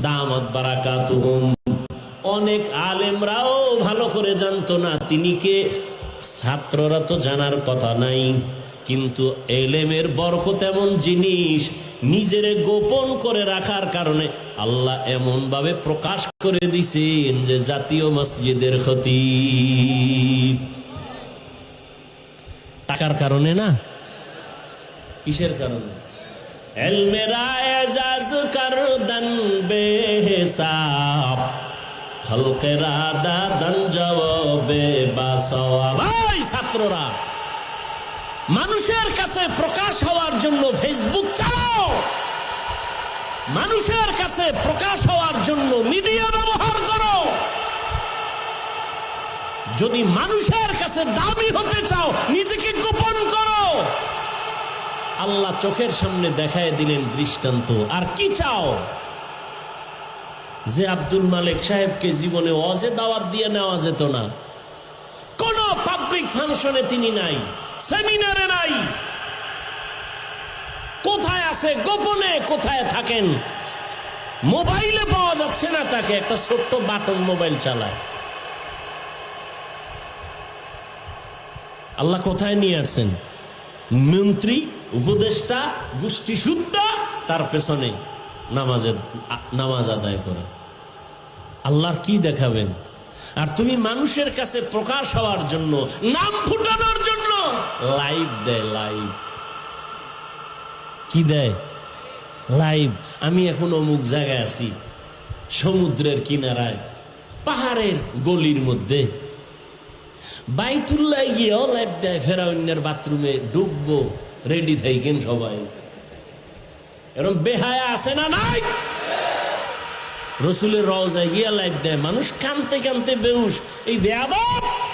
দামত বারাকাতুহুম। অনেক আলেমরাও ভালো করে জানতো না তিনি কে। ছাত্ররা তো জানার কথা নাই। কিন্তু এলেমের বরকত এমন জিনিস নিজেরে গোপন করে রাখার কারণে আল্লাহ এমন ভাবে প্রকাশ করে দিছেন যে জাতীয় মসজিদের ক্ষতি টাকার কারণে না? কিসের কারণে? ছাত্ররা, মানুষের কাছে প্রকাশ হওয়ার জন্য ফেসবুক চালাও। মানুষের কাছে প্রকাশ হওয়ার জন্য মিডিয়া ব্যবহার করো। যদি মানুষের কাছে দামি হতে চাও, নিজেকে গোপন করো। আল্লাহ চোখের সামনে দেখায় দিলেন দৃষ্টান্ত। আর কি চাও? যে আব্দুল মালিক সাহেবকে জীবনে অজে দাওয়াত দিয়ে নেওয়া যেত না। কোন পাবলিক ফাংশনে তিনি নাই সেমিনারে নাই। কোথায় আছে, গোপনে কোথায় থাকেন? মোবাইলে পাওয়া যাচ্ছে না তাকে, একটা ছোট্ট বাটন মোবাইল চালায়। আল্লাহ কোথায় নিয়ে আসছেন? মন্ত্রী, উপদেষ্টা, গোষ্ঠী শুদ্ধা তার পেছনে নামাজে নামাজ আদায় করে। আল্লাহর কি দেখাবেন? আর তুমি মানুষের কাছে প্রকাশ হওয়ার জন্য, নাম ফুটানোর জন্য লাইভ দেয়, লাইভ। কি দেয়? লাইভ। আমি এখন অমুক জায়গায় আছি, সমুদ্রের কিনারায়, পাহাড়ের গলির মধ্যে। বাইতুল্লাহ গিয়েও লাইভ দেয় ফেরাউন্যের বাথরুমে ডুববো রেডি থাকেন সবাই। এরকম বেহায়া আছে না নাই? রসুলের রওজায় গিয়া লাইফ দেয়। মানুষ কানতে কানতে বেউস এই বেয়াদব!